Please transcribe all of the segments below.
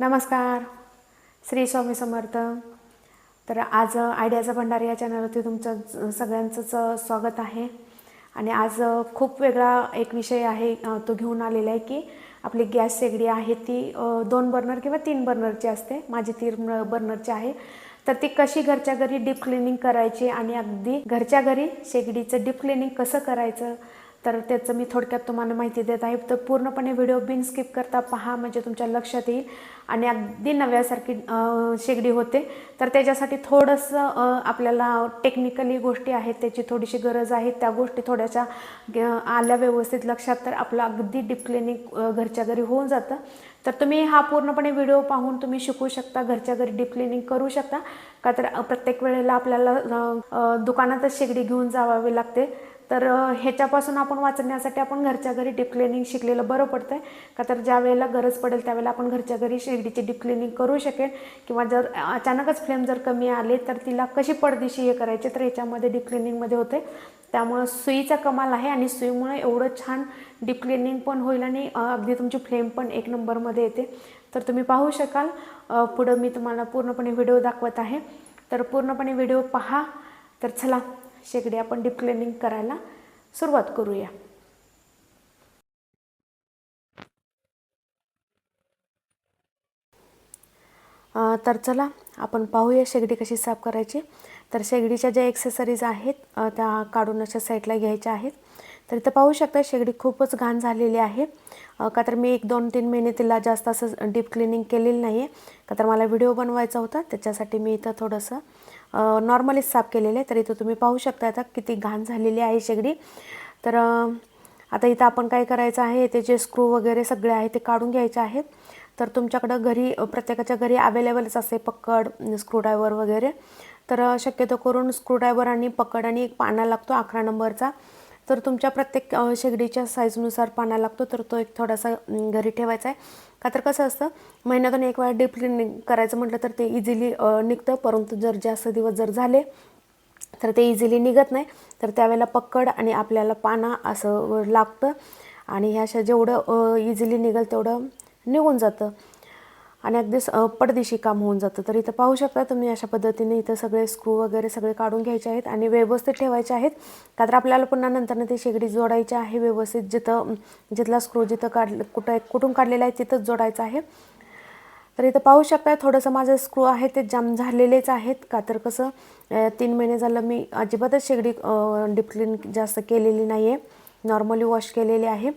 नमस्कार. श्री स्वामी समर्थ. तर आज आयडियाचा भंडार या चॅनलवरती तुमचं सगळ्यांचंच स्वागत आहे. आणि आज खूप वेगळा एक विषय आहे तो घेऊन आलेला आहे की आपली गॅस शेगडी आहे ती दोन बर्नर किंवा तीन बर्नरची असते. माझी तीन बर्नरची आहे. तर ती कशी घरच्या घरी डीप क्लिनिंग करायची आणि अगदी घरच्या घरी शेगडीचं डीप क्लिनिंग कसं करायचं? तर त्याचं मी थोडक्यात तुम्हाला माहिती देत आहे. तर पूर्णपणे व्हिडिओ बिन स्किप करता पहा म्हणजे तुमच्या लक्षात येईल. आणि अगदी नव्यासारखी शेगडी होते. तर त्याच्यासाठी थोडंसं आपल्याला टेक्निकली गोष्टी आहेत त्याची थोडीशी गरज आहे. त्या गोष्टी थोड्याशा आल्या व्यवस्थित लक्षात तर आपलं अगदी डीप क्लिनिक घरच्या घरी होऊन जातं. तर तुम्ही हा पूर्णपणे व्हिडिओ पाहून तुम्ही शिकू शकता घरच्या घरी डीप क्लिनिंग करू शकता. का तर प्रत्येक वेळेला आपल्याला दुकानातच शेगडी घेऊन जावावी लागते. तर ह्याच्यापासून आपण वाचण्यासाठी आपण घरच्या घरी डीप क्लिनिंग शिकलेलं बरं पडतं आहे का तर ज्या वेळेला गरज पडेल त्यावेळेला आपण घरच्या घरी शेगडीची डीप क्लिनिंग करू शकेल. किंवा जर अचानकच फ्लेम जर कमी आले तर तिला कशी पडदिशी हे करायचे तर ह्याच्यामध्ये डीप क्लिनिंगमध्ये होते. त्यामुळं सुईचा कमाल आहे आणि सुईमुळे एवढं छान डीप क्लिनिंग पण होईल आणि अगदी तुमची फ्लेम पण एक नंबरमध्ये येते. तर तुम्ही पाहू शकाल. पुढं मी तुम्हाला पूर्णपणे व्हिडिओ दाखवत आहे. तर पूर्णपणे व्हिडिओ पहा. तर चला शेगडी आपण डीप क्लिनिंग करायला सुरुवात करूया. तर चला आपण पाहूया शेगडी कशी साफ करायची. तर शेगडीच्या ज्या एक्सेसरीज आहेत त्या काढून अशा साईडला घ्यायच्या आहेत. तर इथं पाहू शकता शेगडी खूपच घाण झालेली आहे. का तर मी एक दोन तीन महिने तिला जास्त असं डीप क्लिनिंग केलेलं नाही आहे का तर मला व्हिडिओ बनवायचा होता त्याच्यासाठी मी इथं थोडंसं नॉर्मलीच साफ केलेले आहे तर इथं तुम्ही पाहू शकता आता किती घाण झालेली आहे शेगडी. तर आता इथं आपण काय करायचं आहे त्याचे स्क्रू वगैरे सगळे आहे ते काढून घ्यायचे आहेत. तर तुमच्याकडं घरी प्रत्येकाच्या घरी अवेलेबलच असते पकड स्क्रूड्रायव्हर वगैरे. तर शक्यतो करून स्क्रूड्रायव्हर आणि पकड आणि एक पाना लागतो अकरा नंबरचा. तर तुमच्या प्रत्येक शेगडीच्या साईजनुसार पाना लागतो तर तो एक थोडासा घरी ठेवायचा आहे. का तर कसं असतं महिन्यातून एक वेळा डीप क्लिनिंग करायचं म्हटलं तर ते इझिली निघतं. परंतु जर जास्त दिवस जर झाले तर ते इझिली निघत नाही. तर त्यावेळेला पक्कड आणि आपल्याला पाना असं लागतं. आणि ह्या अशा जेवढं इझिली निघेल तेवढं निघून जातं. आणि अगदीच पडदेशी पडदिशी काम होऊन जातं. तर इथं पाहू शकता तुम्ही अशा पद्धतीने इथं सगळे स्क्रू वगैरे सगळे काढून घ्यायचे आहेत आणि व्यवस्थित ठेवायचे आहेत. का तर आपल्याला पुन्हा नंतरनं ती शेगडी जोडायची आहे व्यवस्थित जिथं जिथला स्क्रू जिथं काढ कुठं कुठून काढलेला आहे तिथंच जोडायचं आहे. तर इथं पाहू शकता थोडंसं माझं स्क्रू आहे ते जाम झालेलेच आहेत. का तर कसं तीन महिने झालं मी अजिबातच शेगडी डीप क्लीन जास्त केलेली नाही आहे नॉर्मली वॉश केलेली आहे.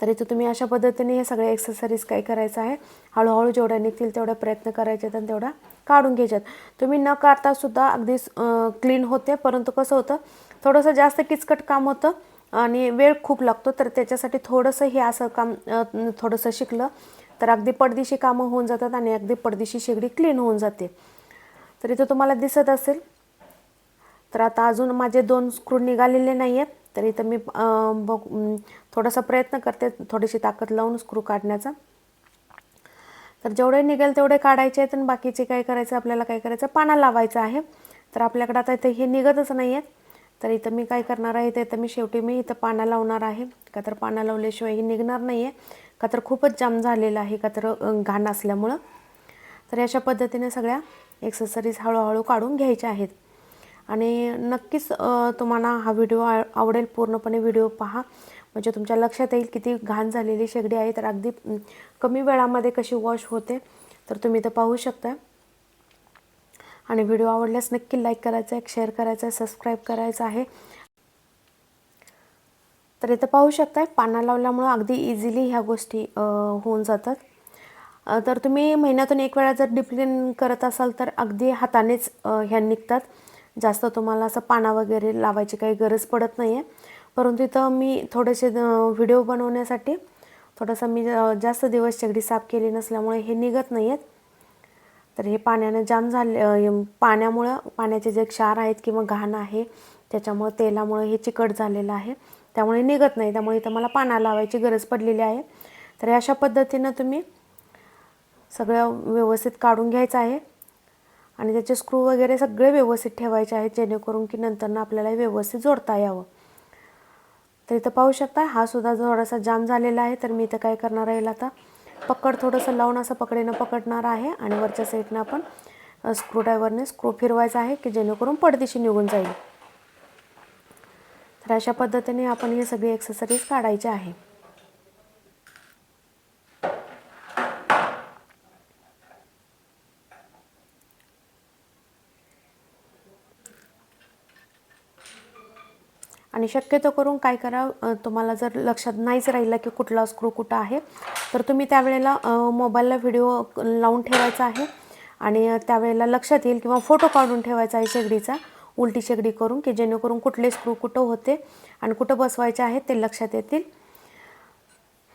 तर इथं तुम्ही अशा पद्धतीने हे सगळे एक्सरसाइज काय करायचं आहे हळूहळू जेवढ्या निघतील तेवढ्या प्रयत्न करायचे आणि तेवढ्या काढून घ्यायच्यात तुम्ही न काढता सुद्धा अगदी क्लीन होते. परंतु कसं होतं थोडंसं जास्त किचकट काम होतं आणि वेळ खूप लागतो. तर त्याच्यासाठी थोडंसं हे असं काम थोडंसं शिकलं तर अगदी पडदिशी कामं होऊन जातात आणि अगदी पडदिशी शेगडी क्लीन होऊन जाते. तर इथं तुम्हाला दिसत असेल तर आता अजून माझे दोन स्क्रू निघालेले नाही आहेत तर इथं मी बघ थोडासा प्रयत्न करते थोडीशी ताकद लावून स्क्रू काढण्याचा. तर जेवढे निघेल तेवढे काढायचे आहेत आणि बाकीचे काय करायचं आपल्याला काय करायचं पाना लावायचं आहे. तर आपल्याकडे आता इथं हे निघतच नाही आहेत. तर इथं मी काय करणार आहे ते तर मी शेवटी मी इथं पाना लावणार आहे. का तर पाना लावल्याशिवाय हे निघणार नाही आहे का तर खूपच जाम झालेलं आहे का तर घाण असल्यामुळं. तर अशा पद्धतीने सगळ्या एक्सेसरीज हळूहळू काढून घ्यायच्या आहेत. आणि नक्कीच तुम्हाला हा व्हिडिओ आ आवडेल पूर्णपणे व्हिडिओ पहा. म्हणजे तुमच्या लक्षात येईल किती घाण झालेली शेगडी आहे तर अगदी कमी वेळामध्ये कशी वॉश होते तर तुम्ही तर पाहू शकता. आणि व्हिडिओ आवडल्यास नक्की लाईक करायचा आहे शेअर करायचा आहे सबस्क्राईब करायचं आहे. तर इथं पाहू शकताय पाना लावल्यामुळं अगदी इझिली ह्या गोष्टी होऊन जातात. तर तुम्ही महिन्यातून एक वेळा जर डिप्लिन करत असाल तर अगदी हातानेच ह्या निघतात. जास्त तुम्हाला असं पाना वगैरे लावायची काही गरज पडत नाही आहे परंतु इथं मी थोडेसे व्हिडिओ बनवण्यासाठी थोडंसं मी जास्त दिवस शेगडी साफ केली नसल्यामुळे हे निघत नाही आहेत तर हे पाण्यानं जाम झाले पाण्यामुळं पाण्याचे जे क्षार आहेत किंवा घाण आहे त्याच्यामुळं तेलामुळं हे चिकट झालेलं आहे. त्यामुळे निघत नाही त्यामुळे इथं मला पाना लावायची गरज पडलेली आहे. तर अशा पद्धतीनं तुम्ही सगळं व्यवस्थित काढून घ्यायचं आहे. आणि त्याचे स्क्रू वगैरे सगळे व्यवस्थित ठेवायचे आहेत जेणेकरून की नंतरनं आपल्याला हे व्यवस्थित जोडता यावं. तर इथं पाहू शकता हा सुद्धा थोडासा जाम झालेला आहे. तर मी इथं काय करणार आहे आता पकड थोडंसं लावून असं पकडीनं पकडणार आहे. आणि वरच्या साईडनं आपण स्क्रूड्रायव्हरने स्क्रू फिरवायचा आहे की जेणेकरून पडदिशी निघून जाईल. तर अशा पद्धतीने आपण हे सगळी एक्सेसरीज काढायचे आहे. आणि शक्यतो करून काय करा तुम्हाला जर लक्षात नाहीच राहिलं की कुठला स्क्रू कुठं आहे तर तुम्ही त्यावेळेला मोबाईलला व्हिडिओ लावून ठेवायचा आहे आणि त्यावेळेला लक्षात येईल किंवा फोटो काढून ठेवायचा आहे शेगडीचा उलटी शेगडी करून की जेणेकरून कुठले स्क्रू कुठं होते आणि कुठं बसवायचे आहेत ते लक्षात येतील.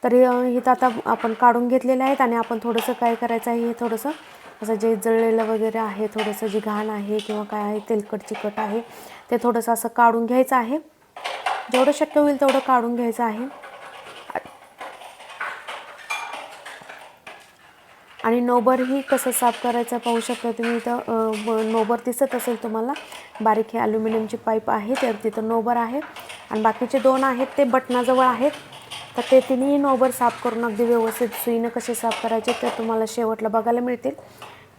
तर हे इथं आता आपण काढून घेतलेले आहेत आणि आपण थोडंसं काय करायचं आहे हे थोडंसं असं जे जळलेलं वगैरे आहे थोडंसं जी घाण आहे किंवा काय आहे तेलकट चिकट आहे ते थोडंसं असं काढून घ्यायचं आहे. जेवढं शक्य होईल तेवढं काढून घ्यायचं आहे. आणि नोबरही कसं साफ करायचं पाहू शकता तुम्ही इथं. नोबर दिसत असेल तुम्हाला. बारीक हे ॲल्युमिनियमची पाईप आहे तर तिथं नोबर आहे. आणि बाकीचे दोन आहेत ते बटनाजवळ आहेत. तर ते तिन्ही नोबर साफ करून अगदी व्यवस्थित सुईनं कसे साफ करायचे ते तुम्हाला शेवटला बघायला मिळतील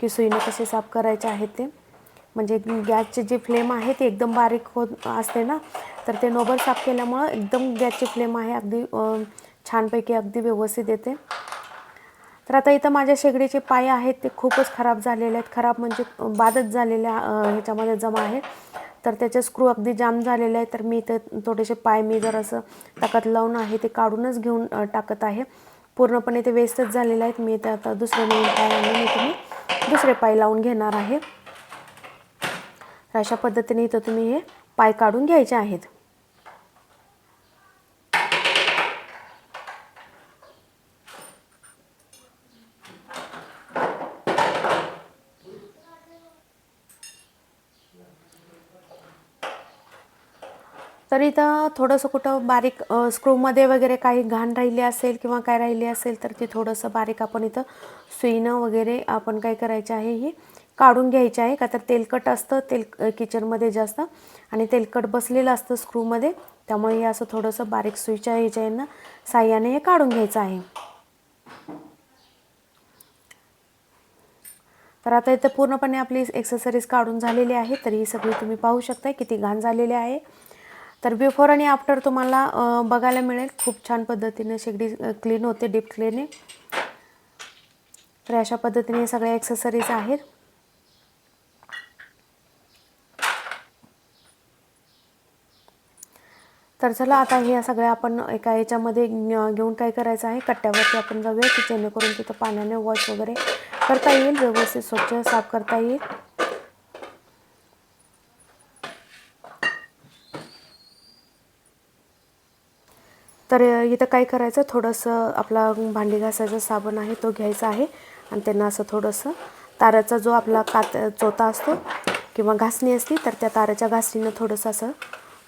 की सुईनं कसे साफ करायचे आहेत ते. म्हणजे गॅसची जी फ्लेम आहे ती एकदम बारीक होत असते ना. तर ते नोबर साफ केल्यामुळं एकदम गॅसची फ्लेम आहे अगदी छानपैकी अगदी व्यवस्थित येते. तर आता इथं माझ्या शेगडीचे पाय आहेत ते खूपच खराब झालेले आहेत. खराब म्हणजे बादच झालेल्या ह्याच्यामध्ये जमा आहेत तर त्याचे स्क्रू अगदी जाम झालेले आहेत. तर मी इथं थोडेसे पाय मी जर असं ताकद लावून आहे ते काढूनच घेऊन टाकत आहे. पूर्णपणे ते वेस्टच झालेले आहेत. मी ते आता दुसरे नवीन पाय आणून इथं मी दुसरे पाय लावून घेणार आहे. तर अशा पद्धतीने इथं तुम्ही हे पाय काढून घ्यायचे आहेत. इथं थोडंसं कुठं बारीक स्क्रूमध्ये वगैरे काही घाण राहिली असेल किंवा काय राहिली असेल तर ते थोडंसं बारीक आपण इथं सुईनं वगैरे आपण काय करायचं आहे ही काढून घ्यायची आहे का तर तेलकट असतं तेल किचनमध्ये जास्त आणि तेलकट बसलेलं असतं स्क्रूमध्ये. त्यामुळे हे असं थोडंसं बारीक सुईच्या ह्याच्यानं साह्याने हे काढून घ्यायचं आहे. तर आता इथं पूर्णपणे आपली एक्सेसरीज काढून झालेली आहे. तर ही सगळी तुम्ही पाहू शकता किती घाण झालेली आहे. तर बिफोर आणि आफ्टर तुम्हाला बघायला मिळेल. खूप छान पद्धतीने शेगडी क्लीन होते डीप क्लिनिंग तर अशा पद्धतीने सगळ्या ॲक्सेसरीज आहेत. तर चला आता हे सगळ्या आपण एका याच्यामध्ये घेऊन काय करायचं आहे? कट्ट्यावरती आपण जाऊया की जेणेकरून तिथं पाण्याने वॉश वगैरे करता येईल व्यवस्थित स्वच्छ साफ करता येईल. तर इथं काय करायचं? थोडंसं आपला भांडी घासायचा साबण आहे तो घ्यायचा आहे. आणि त्यांना असं थोडंसं ताराचा जो आपला कात चोता असतो किंवा घासणी असती तर त्या ताराच्या घासणीनं थोडंसं असं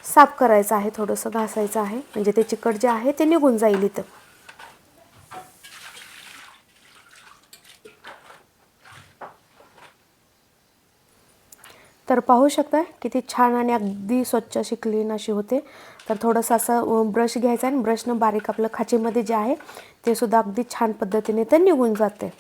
साफ करायचं आहे थोडंसं घासायचं आहे. म्हणजे ते चिकट जे आहे ते निघून जाईल इथं. तर पाहू शकता किती छान आणि अगदी स्वच्छ अशी क्लीन अशी होते. तर थोडंसं असं ब्रश घ्यायचं आणि ब्रशनं बारीक आपलं खाचीमध्ये जे आहे ते सुद्धा अगदी छान पद्धतीने ते निघून जाते.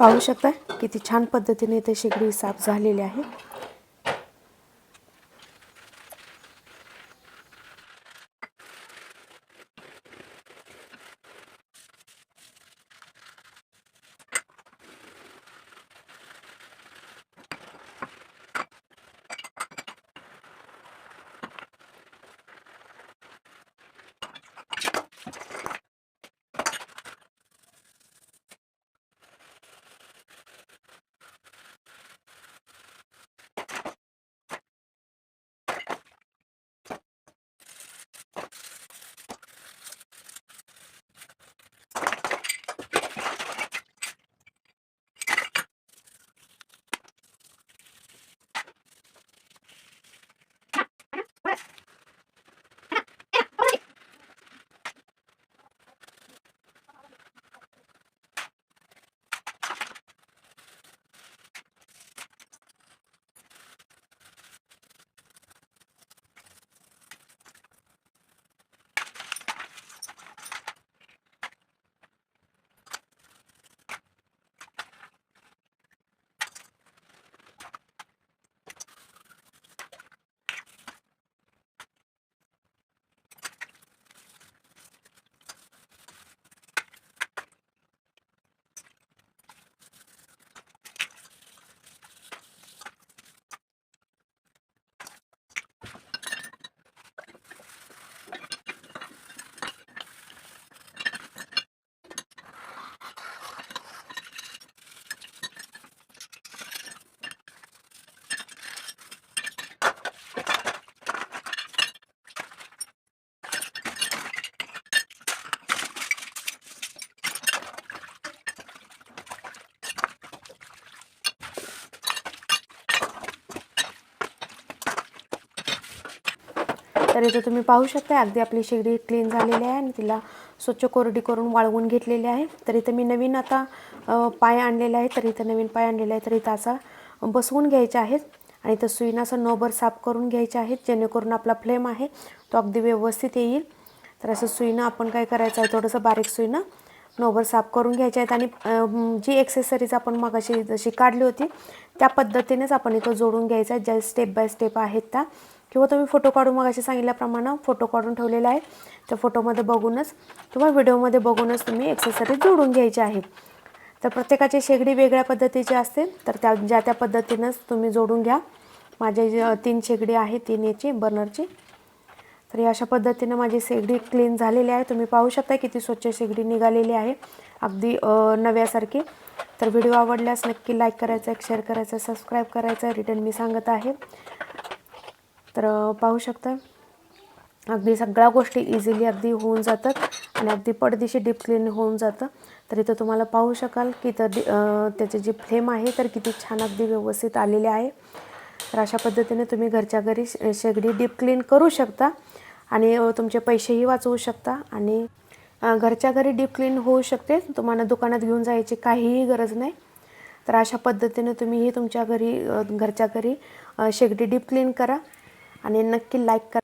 पाहू शकता किती छान पद्धतीने इथे शेगडी साफ झालेली आहे. तर इथं तुम्ही पाहू शकता अगदी आपली शेगडी क्लीन झालेली आहे आणि तिला स्वच्छ कोरडी करून वाळवून घेतलेली आहे. तर इथं मी नवीन आता पाय आणलेला आहे तर इथं नवीन पाय आणलेला आहे तर इथं असा बसवून घ्यायचे आहेत आणि इथं सुईनं असं नोबर साफ करून घ्यायचे आहेत जेणेकरून आपला फ्लेम आहे तो अगदी व्यवस्थित येईल. तर असं सुईनं आपण काय करायचं आहे थोडंसं बारीक सुईनं नोबर साफ करून घ्यायचे आहेत आणि जी एक्सेसरीज आपण मागाशी जशी काढली होती त्या पद्धतीनेच आपण इथं जोडून घ्यायचं आहे ज्या स्टेप बाय स्टेप आहेत त्या. किंवा तुम्ही फोटो काढून मगाशी सांगितल्याप्रमाणे फोटो काढून ठेवलेला आहे. त्या फोटोमध्ये बघूनच किंवा व्हिडिओमध्ये बघूनच तुम्ही एक्सेसरीज जोडून घ्यायची आहे. तर प्रत्येकाची शेगडी वेगळ्या पद्धतीची असते तर त्या ज्या त्या पद्धतीनंच तुम्ही जोडून घ्या. माझे जे तीन शेगडी आहे तीन याची बर्नरची तर या अशा पद्धतीनं माझी शेगडी क्लीन झालेली आहे. तुम्ही पाहू शकता किती स्वच्छ शेगडी निघालेली आहे. अगदी नव्यासारखी. तर व्हिडिओ आवडल्यास नक्की लाईक करायचा एक शेअर करायचं सबस्क्राईब करायचं. रिटर्न मी सांगत आहे. तर पाहू शकता. अगदी सगळ्या गोष्टी इझिली अगदी होऊन जातात आणि अगदी पडदिशी डीप क्लीन होऊन जातं. तर इथं तुम्हाला पाहू शकाल की तर डी त्याची जी फ्लेम आहे तर किती छान अगदी व्यवस्थित आलेली आहे. तर अशा पद्धतीने तुम्ही घरच्या घरी शेगडी डीप क्लीन करू शकता आणि तुमचे पैसेही वाचवू शकता आणि घरच्या घरी डीप क्लीन होऊ शकते. तुम्हाला दुकानात घेऊन जायची काहीही गरज नाही. तर अशा पद्धतीने तुम्हीही तुमच्या घरी घरच्या घरी शेगडी डीप क्लीन करा. आणि नक्की लाईक करा.